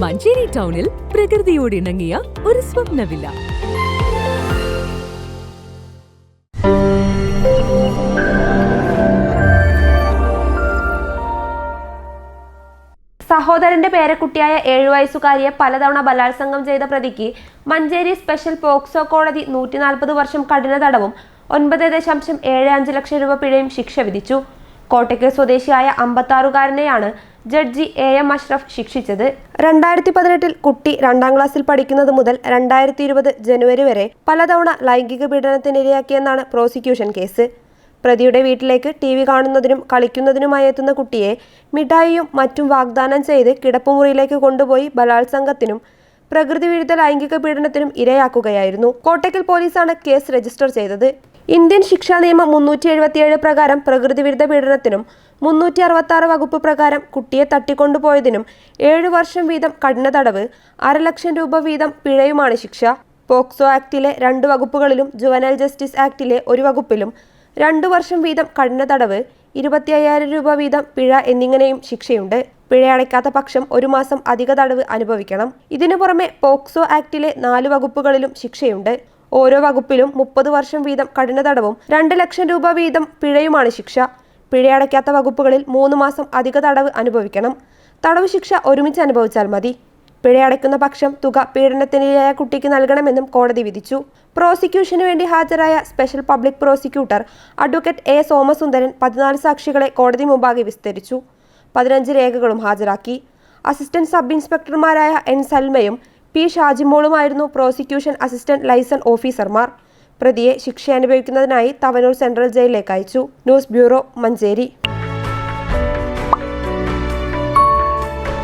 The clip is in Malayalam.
മഞ്ചേരി ടൗണിൽ പ്രകൃതിയോട് ഇണങ്ങിയ ഒരു സ്വപ്നവില്ല. സഹോദരന്റെ പേരക്കുട്ടിയായ ഏഴു വയസ്സുകാരിയെ പലതവണ ബലാത്സംഗം ചെയ്ത പ്രതിക്ക് മഞ്ചേരി സ്പെഷ്യൽ പോക്സോ കോടതി നൂറ്റി നാൽപ്പത് വർഷം കഠിന തടവും ഒൻപത് ദശാംശം ഏഴ് അഞ്ച് ലക്ഷം രൂപ പിഴയും ശിക്ഷ വിധിച്ചു. കോട്ടയ്ക്കൽ സ്വദേശിയായ അമ്പത്താറുകാരനെയാണ് ജഡ്ജി എ എം അഷ്റഫ് ശിക്ഷിച്ചത്. രണ്ടായിരത്തി പതിനെട്ടിൽ കുട്ടി രണ്ടാം ക്ലാസ്സിൽ പഠിക്കുന്നത് മുതൽ രണ്ടായിരത്തി ഇരുപത് ജനുവരി വരെ പലതവണ ലൈംഗിക പീഡനത്തിനിരയാക്കിയെന്നാണ് പ്രോസിക്യൂഷൻ കേസ്. പ്രതിയുടെ വീട്ടിലേക്ക് ടി വി കാണുന്നതിനും കളിക്കുന്നതിനുമായി എത്തുന്ന കുട്ടിയെ മിഠായിയും മറ്റും വാഗ്ദാനം ചെയ്ത് കിടപ്പുമുറിയിലേക്ക് കൊണ്ടുപോയി ബലാത്സംഗത്തിനും പ്രകൃതി വിരുദ്ധ ലൈംഗിക പീഡനത്തിനും ഇരയാക്കുകയായിരുന്നു. കോട്ടയ്ക്കൽ പോലീസാണ് കേസ് രജിസ്റ്റർ ചെയ്തത്. ഇന്ത്യൻ ശിക്ഷാ നിയമം മുന്നൂറ്റി എഴുപത്തിയേഴ് പ്രകാരം പ്രകൃതി വിരുദ്ധ പീഡനത്തിനും മുന്നൂറ്റി അറുപത്തി വകുപ്പ് പ്രകാരം കുട്ടിയെ തട്ടിക്കൊണ്ടുപോയതിനും ഏഴു വർഷം വീതം കഠിന തടവ് അരലക്ഷം രൂപ വീതം പിഴയുമാണ് ശിക്ഷ. പോക്സോ ആക്ടിലെ രണ്ട് വകുപ്പുകളിലും ജുവനൽ ജസ്റ്റിസ് ആക്ടിലെ ഒരു വകുപ്പിലും രണ്ടു വർഷം വീതം കഠിന തടവ് ഇരുപത്തി അയ്യായിരം രൂപ വീതം പിഴ എന്നിങ്ങനെയും ശിക്ഷയുണ്ട്. പിഴയടയ്ക്കാത്ത പക്ഷം ഒരു മാസം അധിക തടവ് അനുഭവിക്കണം. ഇതിനു പുറമെ പോക്സോ ആക്ടിലെ നാല് വകുപ്പുകളിലും ശിക്ഷയുണ്ട്. ഓരോ വകുപ്പിലും മുപ്പത് വർഷം വീതം കഠിന തടവും രണ്ട് ലക്ഷം രൂപ വീതം പിഴയുമാണ് ശിക്ഷ. പിഴയടയ്ക്കാത്ത വകുപ്പുകളിൽ മൂന്ന് മാസം അധിക തടവ് അനുഭവിക്കണം. തടവ് ശിക്ഷ ഒരുമിച്ച് അനുഭവിച്ചാൽ മതി. പിഴയടയ്ക്കുന്ന പക്ഷം തുക പീഡനത്തിനിരയായ കുട്ടിക്ക് നൽകണമെന്നും കോടതി വിധിച്ചു. പ്രോസിക്യൂഷനു വേണ്ടി ഹാജരായ special public prosecutor advocate A Somasundaran പതിനാല് സാക്ഷികളെ കോടതി മുമ്പാകെ വിസ്തരിച്ചു. പതിനഞ്ച് രേഖകളും ഹാജരാക്കി. അസിസ്റ്റന്റ് സബ് ഇൻസ്പെക്ടർമാരായ എൻ സൽമയും പി ഷാജിമോളുമായിരുന്നു പ്രോസിക്യൂഷൻ അസിസ്റ്റന്റ് ലൈസൺ ഓഫീസർമാർ. പ്രതിയെ ശിക്ഷ അനുഭവിക്കുന്നതിനായി തവനൂർ സെൻട്രൽ ജയിലിലേക്ക് അയച്ചു. News bureau Manjeri.